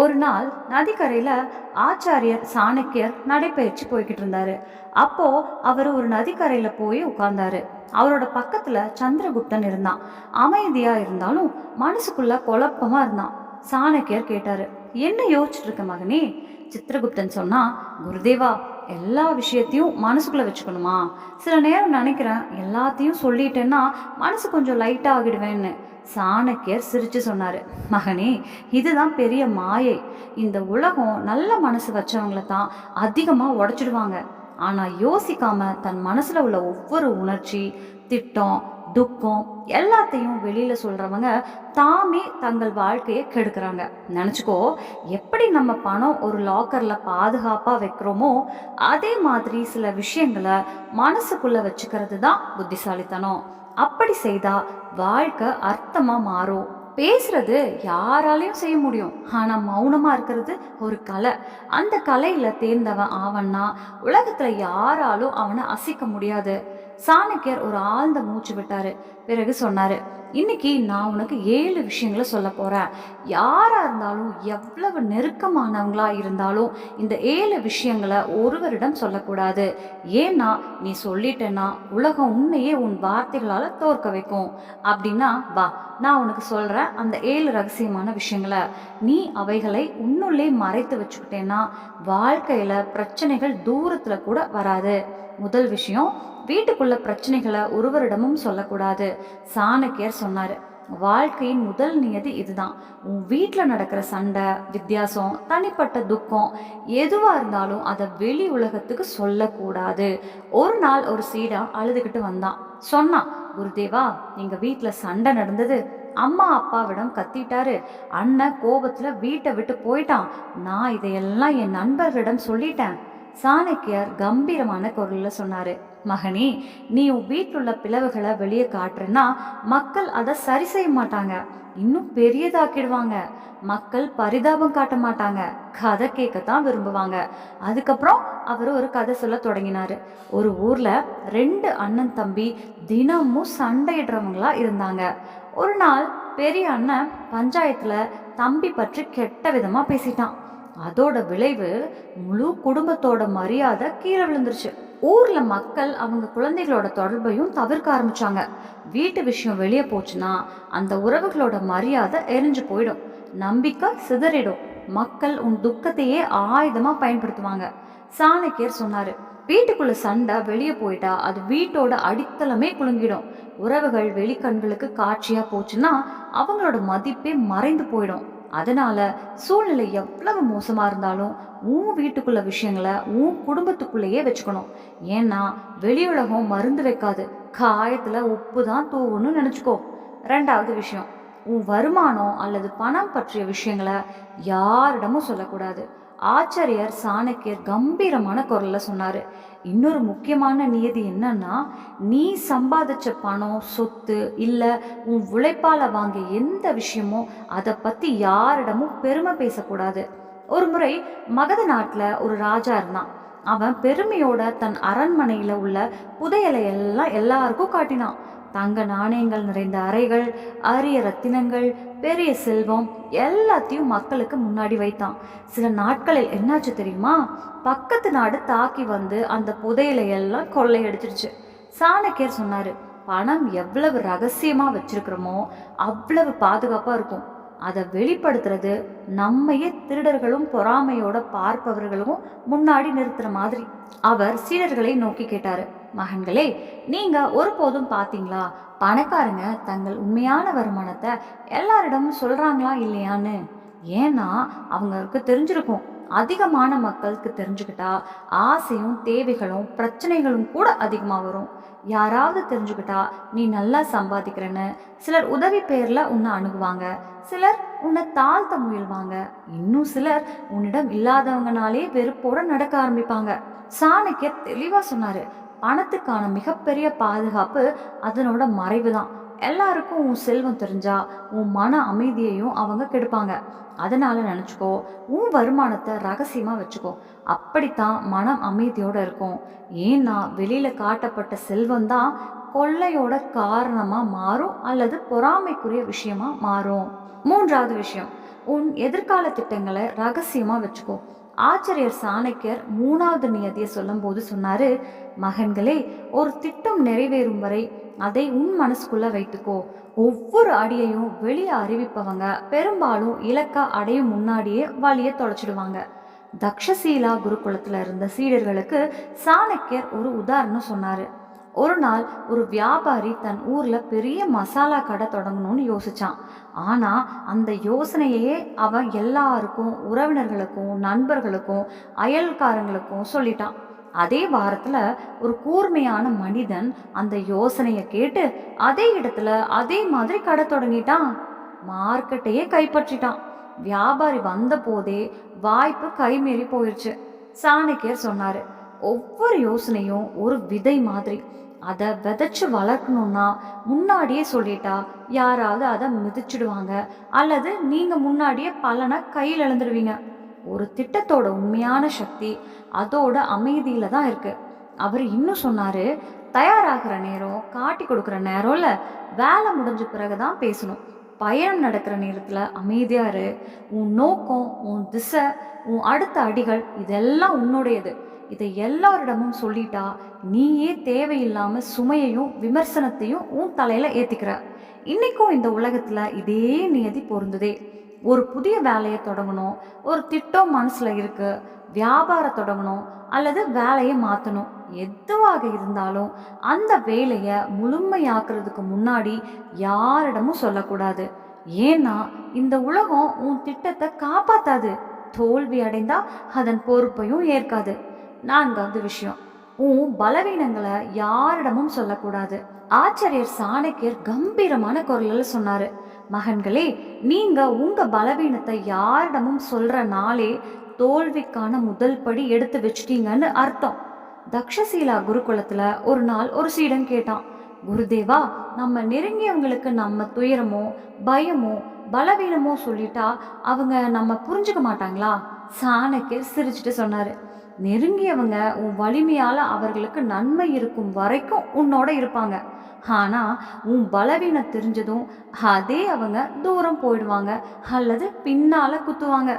ஒரு நாள் நதிக்கரையில் ஆச்சாரியர் சாணக்கியர் நடைபயிற்சி போய்கிட்டு இருந்தாரு. அப்போ அவர் ஒரு நதிக்கரையில் போய் உட்கார்ந்தாரு. அவரோட பக்கத்தில் சந்திரகுப்தன் இருந்தான். அமைதியாக இருந்தாலும் மனசுக்குள்ள குழப்பமா இருந்தான். சாணக்கியர் கேட்டார் என்ன யோசிச்சுட்டு இருக்க மகனே? சித்திரகுப்தன் சொன்னா குருதேவா எல்லா விஷயத்தையும் மனசுக்குள்ள வச்சுக்கணுமா? சில நேரம் நினைக்கிறேன் எல்லாத்தையும் சொல்லிட்டேன்னா மனசு கொஞ்சம் லைட்டாக ஆகிடுவேன்னு. சாணக்கியர் சிரிச்சு சொன்னாரு மகனே இதுதான் பெரிய மாயை. இந்த உலகம் நல்ல மனசு வச்சவங்கள தான் அதிகமா உடைச்சிடுவாங்க. ஆனா யோசிக்காம தன் மனசுல உள்ள ஒவ்வொரு உணர்ச்சி திட்டம் துக்கம் எல்லாத்தையும் வெளியில் சொல்கிறவங்க தாமே தங்கள் வாழ்க்கையை கெடுக்கிறாங்க. நினச்சிக்கோ எப்படி நம்ம பணம் ஒரு லாக்கரில் பாதுகாப்பாக வைக்கிறோமோ அதே மாதிரி சில விஷயங்களை மனசுக்குள்ளே வச்சுக்கிறது தான் புத்திசாலித்தனம். அப்படி செய்தால் வாழ்க்கை அர்த்தமாக மாறும். பேசுறது யாராலையும் செய்ய முடியும். ஆனால் மௌனமாக இருக்கிறது ஒரு கலை. அந்த கலையில் தேர்ந்தவன் ஆவன்னா உலகத்தில் யாராலும் அவனை அசைக்க முடியாது. சாணக்கியர் ஒரு ஆழ்ந்த மூச்சு விட்டாரு. பிறகு சொன்னாரு இன்னைக்கு நான் உனக்கு ஏழு விஷயங்களை சொல்ல போறேன். யாரா இருந்தாலும் எவ்வளவு நெருக்கமானவங்களா இருந்தாலும் இந்த ஏழு விஷயங்களை ஒருவரிடம் சொல்லக்கூடாது. ஏன்னா நீ சொல்லிட்டேன்னா உலகம் உண்மையே உன் வார்த்தைகளால தோற்க வைக்கும். அப்படின்னா வா நான் உனக்கு சொல்றேன் அந்த ஏழு ரகசியமான விஷயங்களை. நீ அவைகளை உன்னுள்ளே மறைத்து வச்சுக்கிட்டேன்னா வாழ்க்கையில பிரச்சனைகள் தூரத்துல கூட வராது. முதல் விஷயம் வீட்டுக்குள்ள பிரச்சனைகளை ஒருவரிடமும் சொல்லக்கூடாது. சாணக்கியர் சொன்னார் வாழ்க்கையின் முதல் நியதி இதுதான். உன் வீட்டில் நடக்கிற சண்டை வித்தியாசம் தனிப்பட்ட துக்கம் எதுவாக இருந்தாலும் அதை வெளி உலகத்துக்கு சொல்லக்கூடாது. ஒரு நாள் ஒரு சீடா அழுதுகிட்டு வந்தான். சொன்னான் குருதேவா எங்கள் வீட்டில் சண்டை நடந்தது. அம்மா அப்பாவிடம் கத்திட்டாரு. அண்ணன் கோபத்தில் வீட்டை விட்டு போயிட்டான். நான் இதையெல்லாம் என் நண்பர்களிடம் சொல்லிட்டேன். சாணக்கியார் கம்பீரமான குரலில் சொன்னார் மகனே நீ உன் வீட்டில் உள்ள பிளவுகளை வெளியே காட்டுறேன்னா மக்கள் அதை சரி செய்ய மாட்டாங்க. இன்னும் பெரியதாக்கிடுவாங்க. மக்கள் பரிதாபம் காட்ட மாட்டாங்க. கதை கேட்கத்தான் விரும்புவாங்க. அதுக்கப்புறம் அவர் ஒரு கதை சொல்ல தொடங்கினாரு. ஒரு ஊரில் ரெண்டு அண்ணன் தம்பி தினமும் சண்டையிடுறவங்களா இருந்தாங்க. ஒரு நாள் பெரிய அண்ணன் பஞ்சாயத்தில் தம்பி பற்றி கெட்ட விதமாக பேசிட்டான். அதோட விளைவு முழு குடும்பத்தோட மரியாதை கீழே விழுந்துருச்சு. ஊர்ல மக்கள் அவங்க குழந்தைகளோட தொடர்பையும் தவிர்க்க ஆரம்பிச்சாங்க. வீட்டு விஷயம் வெளியே போச்சுன்னா அந்த உறவுகளோட மரியாதை எரிஞ்சு போயிடும். நம்பிக்கை சிதறிடும். மக்கள் உன் துக்கத்தையே ஆயுதமா பயன்படுத்துவாங்க. சாணக்கியர் சொன்னாரு வீட்டுக்குள்ள சண்டை வெளியே போயிட்டா அது வீட்டோட அடித்தளமே குலுங்கிடும். உறவுகள் வெளிக்கண்களுக்கு காட்சியா போச்சுன்னா அவங்களோட மதிப்பே மறைந்து போயிடும். அதனால் சூழ்நிலை எவ்வளவு மோசமாக இருந்தாலும் உன் வீட்டுக்குள்ள விஷயங்களை உன் குடும்பத்துக்குள்ளேயே வச்சுக்கணும். ஏன்னா வெளியுலகம் மருந்து வைக்காது. காயத்தில் உப்பு தான் தூவுன்னு நினச்சிக்கோ. ரெண்டாவது விஷயம் உன் வருமானம் அல்லது பணம் பற்றிய விஷயங்களை யாரிடமும் சொல்லக்கூடாது. ஆச்சாரியர் சாணக்கியர் கம்பீரமான குரலில் சொன்னார். இன்னொரு முக்கியமான நியதி என்னன்னா நீ சம்பாதிச்ச பணம் சொத்து இல்லை உன் உழைப்பால வாங்கிய எந்த விஷயமோ அதை பத்தி யாரிடமும் பெருமை பேசக்கூடாது. ஒரு முறை மகத நாட்டுல ஒரு ராஜா இருந்தான். அவன் பெருமையோட தன் அரண்மனையில உள்ள புதையலை எல்லாம் எல்லாருக்கும் காட்டினான். தங்க நாணயங்கள் நிறைந்த அறைகள் அரிய ரத்தினங்கள் பெரிய செல்வம் எல்லாத்தையும் மக்களுக்கு முன்னாடி வைத்தான். சில நாட்களில் என்னாச்சு தெரியுமா? பக்கத்து நாடு தாக்கி வந்து அந்த புதையலை எல்லாம் கொள்ளையடிச்சிடுச்சு சாணக்கியர் சொன்னாரு பணம் எவ்வளவு ரகசியமா வச்சிருக்கிறோமோ அவ்வளவு பாதுகாப்பா இருக்கும். அதை வெளிப்படுத்துறது நம்மையே திருடர்களும் பொறாமையோட பார்ப்பவர்களும் முன்னாடி நிறுத்துற மாதிரி. அவர் சீடர்களை நோக்கி கேட்டாரு மகன்களே நீங்க ஒருபோதும் பாத்தீங்களா? பணக்காரங்க தங்கள் உண்மையான வருமானத்தை எல்லாரிடமும் சொல்றாங்களா இல்லையான்னு? ஏன்னா அவங்களுக்கு தெரிஞ்சிருக்கும். அதிகமான மக்களுக்கு தெரிஞ்சுக்கிட்டா ஆசையும் தேவைகளும் பிரச்சனைகளும் கூட அதிகமாக வரும். யாராவது தெரிஞ்சுக்கிட்டா நீ நல்லா சம்பாதிக்கிறேன்னு சிலர் உதவி பேரில் உன்னை அணுகுவாங்க. சிலர் உன்னை தாழ்த்த முயல்வாங்க. இன்னும் சிலர் உன்னிடம் இல்லாதவங்கனாலே வெறுப்போட நடக்க ஆரம்பிப்பாங்க. சாணக்கியர் தெளிவாக சொன்னார் பணத்துக்கான மிகப்பெரிய பாதுகாப்பு அதனோட மறைவு தான் எல்லாருக்கும் உன் செல்வம் தெரிஞ்சா உன் மன அமைதியையும் அவங்க கெடுப்பாங்க. அதனால நினச்சிக்கோ உன் வருமானத்தை ரகசியமாக வச்சுக்கோ. அப்படித்தான் மனம் அமைதியோடு இருக்கும். ஏன்னா வெளியில் காட்டப்பட்ட செல்வம் தான் கொள்ளையோட காரணமாக மாறும் அல்லது பொறாமைக்குரிய விஷயமா மாறும். மூன்றாவது விஷயம் உன் எதிர்கால திட்டங்களை ரகசியமாக வச்சுக்கோ. ஆச்சரியர் சாணக்கியர் மூணாவது நியதியை சொல்லும்போது சொன்னாரு மகன்களே ஒரு திட்டம் நிறைவேறும் வரை அதை உன் மனசுக்குள்ள வைத்துக்கோ. ஒவ்வொரு அடியையும் வெளியே அறிவிப்பவங்க பெரும்பாலும் இலக்க அடையும் முன்னாடியே வழியை தொலைச்சிடுவாங்க. தக்ஷசீலா குருகுலத்துல இருந்த சீடர்களுக்கு சாணக்கியர் ஒரு உதாரணம் சொன்னாரு. ஒரு நாள் ஒரு வியாபாரி தன் ஊரில் பெரிய மசாலா கடை தொடங்கணும்னு யோசித்தான் ஆனால் அந்த யோசனையே அவன் எல்லாருக்கும் உறவினர்களுக்கும் நண்பர்களுக்கும் அயல்காரங்களுக்கும் சொல்லிட்டான். அதே வாரத்தில் ஒரு கூர்மையான மனிதன் அந்த யோசனையை கேட்டு அதே இடத்துல அதே மாதிரி கடை தொடங்கிட்டான். மார்க்கெட்டையே கைப்பற்றிட்டான். வியாபாரி வந்த போதே வாய்ப்பு கைமீறி போயிடுச்சு சாணக்கியர் சொன்னார் ஒவ்வொரு யோசனையும் ஒரு விதை மாதிரி. அதை விதைச்சி வளர்க்கணும்னா முன்னாடியே சொல்லிட்டா யாராவது அதை மிதிச்சிடுவாங்க. அல்லது நீங்கள் முன்னாடியே பலனை கையில் இழந்துடுவீங்க. ஒரு திட்டத்தோட உண்மையான சக்தி அதோட அமைதியில் தான் இருக்குது அவர் இன்னும் சொன்னார் தயாராகிற நேரம் காட்டி கொடுக்குற நேரம்ல வேலை முடிஞ்ச பிறகு தான் பேசணும். பயணம் நடக்கிற நேரத்தில் அமைதியாக இரு. உன் நோக்கம் உன் திசை உன் அடுத்த அடிகள் இதெல்லாம் உன்னுடையது. இதை எல்லாரிடமும் சொல்லிட்டா நீயே தேவையில்லாமல் சுமையையும் விமர்சனத்தையும் உன் தலையில் ஏற்றிக்கிற இன்னைக்கும் இந்த உலகத்தில் இதே நியதி பொருந்துதே. ஒரு புதிய வேலையை தொடங்கணும். ஒரு திட்டம் மனசில் இருக்குது வியாபாரம் தொடங்கணும் அல்லது வேலையை மாற்றணும் எதுவாக இருந்தாலும் அந்த வேலையை முழுமையாக்குறதுக்கு முன்னாடி யாரிடமும் சொல்லக்கூடாது. ஏன்னா இந்த உலகம் உன் திட்டத்தை காப்பாத்தாது. தோல்வி அடைந்தா அதன் பொறுப்பையும் ஏற்காது. நான்காவது விஷயம் உன் பலவீனங்களை யாரிடமும் சொல்லக்கூடாது. ஆச்சாரியர் சாணக்கியர் கம்பீரமான குரலில் சொன்னாரு. மகன்களே நீங்க உங்க பலவீனத்தை யாரிடமும் சொல்ற நாளே தோல்விக்கான முதல் படி எடுத்து வச்சிட்டீங்கன்னு அர்த்தம். தக்ஷசீலா குருகுலத்துல ஒரு நாள் ஒரு சீடன் கேட்டான். குருதேவா நம்ம நெருங்கியவங்களுக்கு நம்ம துயரமோ பயமோ பலவீனமோ சொல்லிட்டா அவங்க நம்ம புரிஞ்சுக்க மாட்டாங்களா? சாணக்கியர் சிரிச்சுட்டு சொன்னாரு. நெருங்கியவங்க உன் வலிமையால அவர்களுக்கு நன்மை இருக்கும் வரைக்கும் உன்னோட இருப்பாங்க. ஆனா உன் பலவீனம் தெரிஞ்சதும் அதே அவங்க தூரம் போயிடுவாங்க அல்லது பின்னால குத்துவாங்க.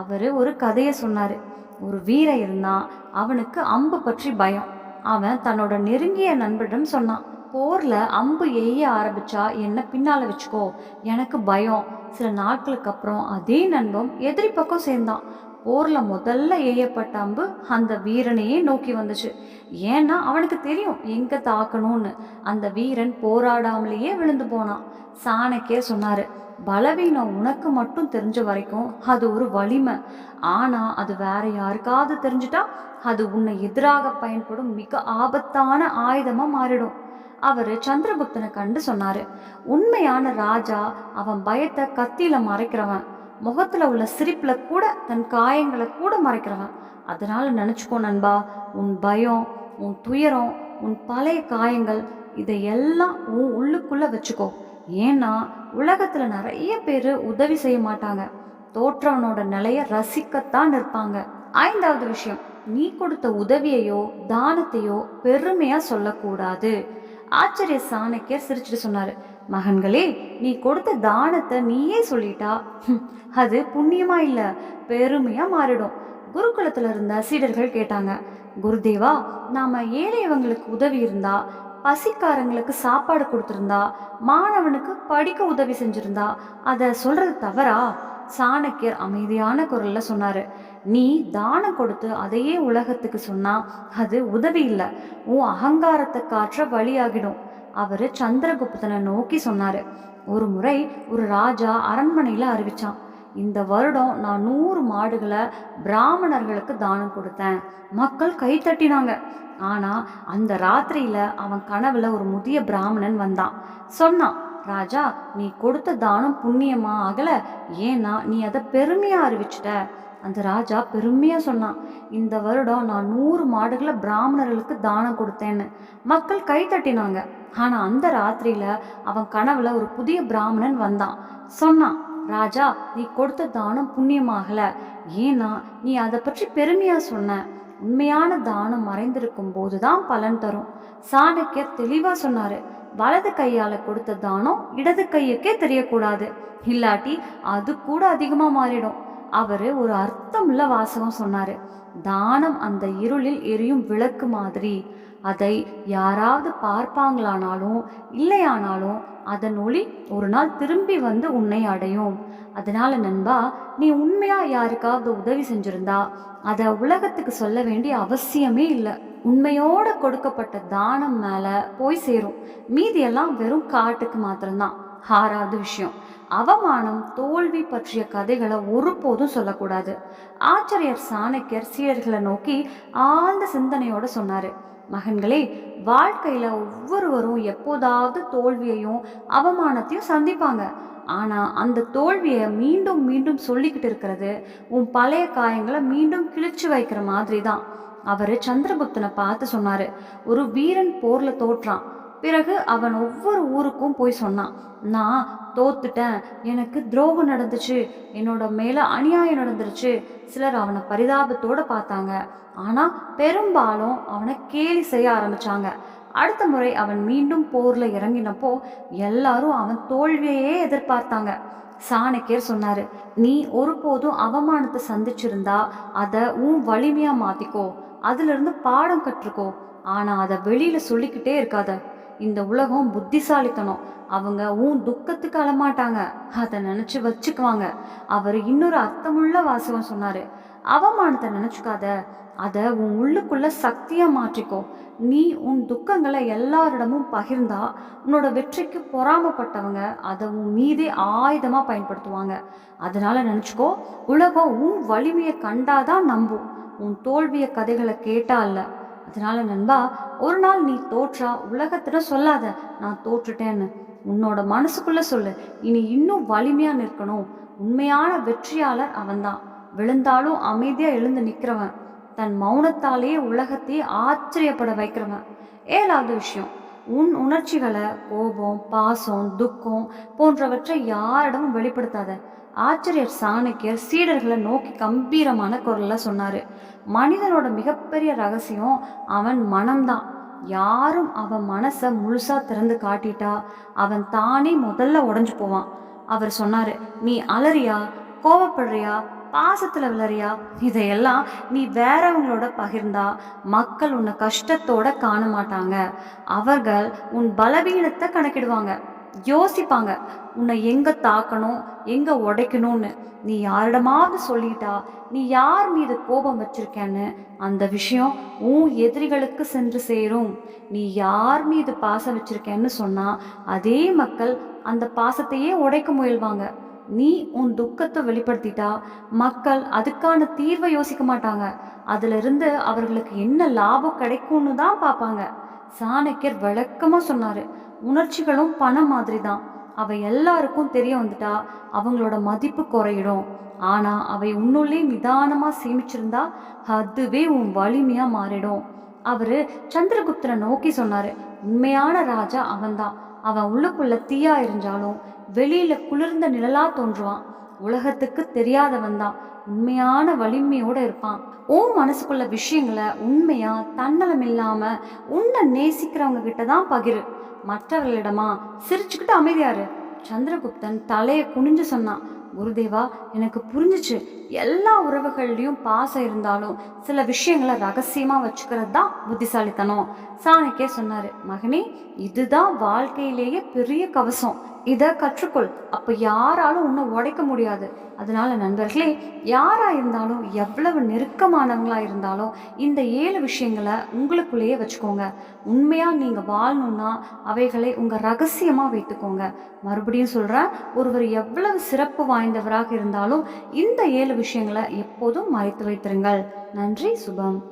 அவர் ஒரு கதையை சொன்னார். ஒரு வீரன் இருந்தான் அவனுக்கு அம்பு பற்றி பயம். அவன் தன்னோட நெருங்கிய நண்பரிடம் சொன்னான் போரில் அம்பு எய்ய ஆரம்பிச்சா என்னை பின்னால் வச்சுக்கோ எனக்கு பயம். சில நாட்களுக்கு அப்புறம் அதே நண்பன் எதிரி பக்கம் சேர்ந்தான். போர்ல முதல்ல ஏயப்பட்ட அம்பு அந்த வீரனையே நோக்கி வந்துச்சு. ஏன்னா அவனுக்கு தெரியும் எங்க தாக்கணும்னு. அந்த வீரன் போராடாமலேயே விழுந்து போனான். சாணக்கே சொன்னாரு பலவீனம் உனக்கு மட்டும் தெரிஞ்ச வரைக்கும் அது ஒரு வலிமை. ஆனா அது வேற யாருக்காவது தெரிஞ்சிட்டா அது உன்னை எதிராக பயன்படும் மிக ஆபத்தான ஆயுதமா மாறிடும். அவரு சந்திரகுப்தனை கண்டு சொன்னாரு உண்மையான ராஜா அவன் பயத்தை கத்தியில மறைக்கிறவன். முகத்துல உள்ள சிரிப்புல கூட தன் காயங்களை கூட மறைக்கிறவன் அதனால நினைச்சுக்கோ நண்பா உன் பயம் உன் துயரம் உன் பழைய காயங்கள் இதையெல்லாம் உன் உள்ளுக்குள்ள வச்சுக்கோ. ஏன்னா உலகத்துல நிறைய பேர் உதவி செய்ய மாட்டாங்க. தோற்றவனோட நிலைய ரசிக்கத்தான் இருப்பாங்க ஐந்தாவது விஷயம் நீ கொடுத்த உதவியையோ தானத்தையோ பெருமையா சொல்லக்கூடாது. ஆச்சரிய சாணக்கியர் சிரிச்சுட்டு சொன்னாரு. மகன்களே நீ கொடுத்த தானத்தை நீயே சொல்லிட்டா? ஹம், அது புண்ணியமா இல்ல பெருமையா மாறிடும். குருகுலத்துல இருந்த சீடர்கள் கேட்டாங்க குருதேவா நாம ஏழையவங்களுக்கு உதவி இருந்தா பசிக்காரங்களுக்கு சாப்பாடு கொடுத்துருந்தா மாணவனுக்கு படிக்க உதவி செஞ்சிருந்தா அதை சொல்றது தவறா? சாணக்கியர் அமைதியான குரல்ல சொன்னாரு நீ தானம் கொடுத்து அதையே உலகத்துக்கு சொன்னா அது உதவி இல்லை. உன் அகங்காரத்தை காற்ற வழியாகிடும். அவர் சந்திரகுப்தனை நோக்கி சொன்னார். ஒரு முறை ஒரு ராஜா அரண்மனையில் அறிவிச்சான் இந்த வருடம் நான் நூறு மாடுகளை பிராமணர்களுக்கு தானம் கொடுத்தேன். மக்கள் கை தட்டினாங்க. ஆனால் அந்த ராத்திரியில் அவன் கனவில் ஒரு முதிய பிராமணன் வந்தான். சொன்னான் ராஜா நீ கொடுத்த தானம் புண்ணியமா ஆகல? ஏன்னா நீ அதை பெருமையா அறிவிச்சிட்ட. அந்த ராஜா பெருமையா சொன்னான் இந்த வருடம் நான் நூறு மாடுகளை பிராமணர்களுக்கு தானம் கொடுத்தேன்னு. மக்கள் கை தட்டினாங்க. ஆனா அந்த ராத்திரியில அவன் கனவுல ஒரு புதிய பிராமணன் வந்தான். சொன்னான் ராஜா நீ கொடுத்த தானம் புண்ணியமாகல ஏன்னா நீ அதை பற்றி பெருமையா சொன்ன. உண்மையான தானம் மறைந்திருக்கும் போதுதான் பலன் தரும். சாணக்கியர் தெளிவா சொன்னாரு. வலது கையால் கொடுத்த தானம் இடது கையுக்கே தெரியக்கூடாது. இல்லாட்டி அது கூட அதிகமாக மாறிடும். அவரு ஒரு அர்த்தமுள்ள வாசகம் சொன்னாரு. தானம் அந்த இருளில் எரியும் விளக்கு மாதிரி. அதை யாராவது பார்ப்பாங்களானாலும் இல்லையானாலும் அதன் ஒளி ஒரு நாள் திரும்பி வந்து உன்னை அடையும். அதனால நண்பா நீ உண்மையா யாருக்காவது உதவி செஞ்சிருந்தா அதை உலகத்துக்கு சொல்ல வேண்டிய அவசியமே இல்லை. உண்மையோட கொடுக்கப்பட்ட தானம் மேல போய் சேரும். மீதியெல்லாம் வெறும் காட்டுக்கு மாத்திரம்தான். ஆறாவது விஷயம். அவமானம் தோல்வி பற்றிய கதைகளை ஒருபோதும் சொல்லக்கூடாது. ஆச்சரியர் சாணக்கியர் சீடர்களை நோக்கி ஆழ்ந்த சிந்தனையோட சொன்னாரு. மகன்களே வாழ்க்கையில ஒவ்வொருவரும் எப்போதாவது தோல்வியையும் அவமானத்தையும் சந்திப்பாங்க. ஆனா அந்த தோல்வியை மீண்டும் மீண்டும் சொல்லிக்கிட்டு இருக்கிறது உன் பழைய காயங்களை மீண்டும் கிழிச்சு வைக்கிற மாதிரி தான் அவரு சந்திரகுப்தனை பார்த்து சொன்னாரு. ஒரு வீரன் போர்ல தோற்றான். பிறகு அவன் ஒவ்வொரு ஊருக்கும் போய் சொன்னான் நான் தோத்துட்டேன். எனக்கு துரோகம் நடந்துச்சு. என்னோட மேலே அநியாயம் நடந்துருச்சு. சிலர் அவனை பரிதாபத்தோடு பார்த்தாங்க. ஆனால் பெரும்பாலும் அவனை கேலி செய்ய ஆரம்பித்தாங்க அடுத்த முறை அவன் மீண்டும் போரில் இறங்கினப்போ எல்லாரும் அவன் தோல்வியையே எதிர்பார்த்தாங்க. சாணக்கியர் சொன்னார் நீ ஒருபோதும் அவமானத்தை சந்திச்சிருந்தா அதை உன் வலிமையாக மாற்றிக்கோ அதிலிருந்து பாடம் கற்றுக்கோ. ஆனால் அதை வெளியில் சொல்லிக்கிட்டே இருக்காத. இந்த உலகம் புத்திசாலித்தனம். அவங்க உன் துக்கத்துக்கு அழமாட்டாங்க அதை நினைச்சு வச்சுக்குவாங்க. அவர் இன்னொரு அர்த்தமுள்ள வாசகம் சொன்னாரு. அவமானத்தை நினைச்சுக்காத. அதை உன் உள்ளுக்குள்ள சக்தியா மாற்றிக்கோ. நீ உன் துக்கங்களை எல்லாரிடமும் பகிர்ந்தா உன்னோட வெற்றிக்கு பொறாமப்பட்டவங்க அதை உன் மீதே ஆயுதமா பயன்படுத்துவாங்க. அதனால நினைச்சுக்கோ உலகம் உன் வலிமையை கண்டாதான் நம்பும். உன் தோல்விய கதைகளை கேட்டா இல்ல. அதனால நண்பா ஒரு நாள் நீ தோற்றா உலகத்துல சொல்லாத நான் தோற்றுட்டேன்னு. உன்னோட மனசுக்குள்ள சொல்லு இனி இன்னும் வலிமையா நிற்கணும். உண்மையான வெற்றியாளர் அவன்தான். விழுந்தாலும் அமைதியா எழுந்து நிற்கிறவன் தன் மௌனத்தாலேயே உலகத்தையே ஆச்சரியப்பட வைக்கிறவன். ஏழாவது விஷயம் உன் உணர்ச்சிகளை கோபம் பாசம் துக்கம் போன்றவற்றை யாரிடமும் வெளிப்படுத்தாத. ஆச்சரியர் சாணக்கியர் சீடர்களை நோக்கி கம்பீரமான குரலில் சொன்னார். மனிதனோட மிகப்பெரிய ரகசியம் அவன் மனம்தான். யாரும் அவன் மனசை முழுசாக திறந்து காட்டிட்டா அவன் தானே முதல்ல உடஞ்சு போவான். அவர் சொன்னார் நீ அலறியா கோவப்படுறியா பாசத்துல விளறியா இதையெல்லாம் நீ வேறவங்களோட பகிர்ந்தா மக்கள் உன்னை கஷ்டத்தோட காண மாட்டாங்க. அவர்கள் உன் பலவீனத்தை கணக்கிடுவாங்க. யோசிப்பாங்க உன்னை எங்க தாக்கணும்? எங்க உடைக்கணும்னு? நீ யாரிடமாவது சொல்லிட்டா நீ யார் மீது கோபம் வச்சிருக்கேன்னு? அந்த விஷயம் உன் எதிரிகளுக்கு சென்று சேரும். நீ யார் மீது பாசம் வச்சிருக்கேன்னு சொன்னா அதே மக்கள் அந்த பாசத்தையே உடைக்க முயல்வாங்க. நீ உன் துக்கத்தை வெளிப்படுத்திட்டா மக்கள் அதுக்கான தீர்வை யோசிக்க மாட்டாங்க. அதிலிருந்து அவர்களுக்கு என்ன லாபம் கிடைக்கும்னு தான் பார்ப்பாங்க. சாணக்கியர் விளக்கமாக சொன்னாரு. உணர்ச்சிகளும் பணம் மாதிரி தான் அவை எல்லாருக்கும் தெரிய வந்துட்டா அவங்களோட மதிப்பு குறையிடும். ஆனால் அவை உன்னுள்ளே நிதானமாக சேமிச்சிருந்தா அதுவே உன் வலிமையாக மாறிடும். அவர் சந்திரகுப்தரை நோக்கி சொன்னார். உண்மையான ராஜா அவன்தான். அவன் உள்ளுக்குள்ள தீயா இருந்தாலும் வெளியில குளிர்ந்த நிழலா தோன்றுவான். உலகத்துக்கு தெரியாதவன் தான். உண்மையான வலிமையோட இருப்பான். உன் மனசுக்குள்ள விஷயங்களை உண்மையா தன்னலம் இல்லாம உன்னை நேசிக்கிறவங்க கிட்ட தான் பகிரு. மற்றவர்களிடமா சிரிச்சுக்கிட்டு அமைதியாரு சந்திரகுப்தன் தலையை குனிஞ்சு சொன்னான். குருதேவா எனக்கு புரிஞ்சுச்சு. எல்லா உறவுகள்லையும் பாசம் இருந்தாலும் சில விஷயங்களை ரகசியமா வச்சுக்கிறது தான் புத்திசாலித்தனம். சாணக்கே சொன்னாரு மகனே இதுதான் வாழ்க்கையிலேயே பெரிய கவசம். இதை கற்றுக்கொள். அப்போ யாராலும் உன்னை உடைக்க முடியாது. அதனால நண்பர்களே யாராக இருந்தாலும் எவ்வளவு நெருக்கமானவங்களாக இருந்தாலும் இந்த ஏழு விஷயங்களை உங்களுக்குள்ளேயே வச்சுக்கோங்க. உண்மையாக நீங்கள் வாழணும்னா அவைகளை உங்கள் ரகசியமாக வைத்துக்கோங்க. மறுபடியும் சொல்கிறேன் ஒருவர் எவ்வளவு சிறப்பு வாய்ந்தவராக இருந்தாலும் இந்த ஏழு விஷயங்களை எப்போதும் மறைத்து வைத்திருங்கள். நன்றி சுபம்.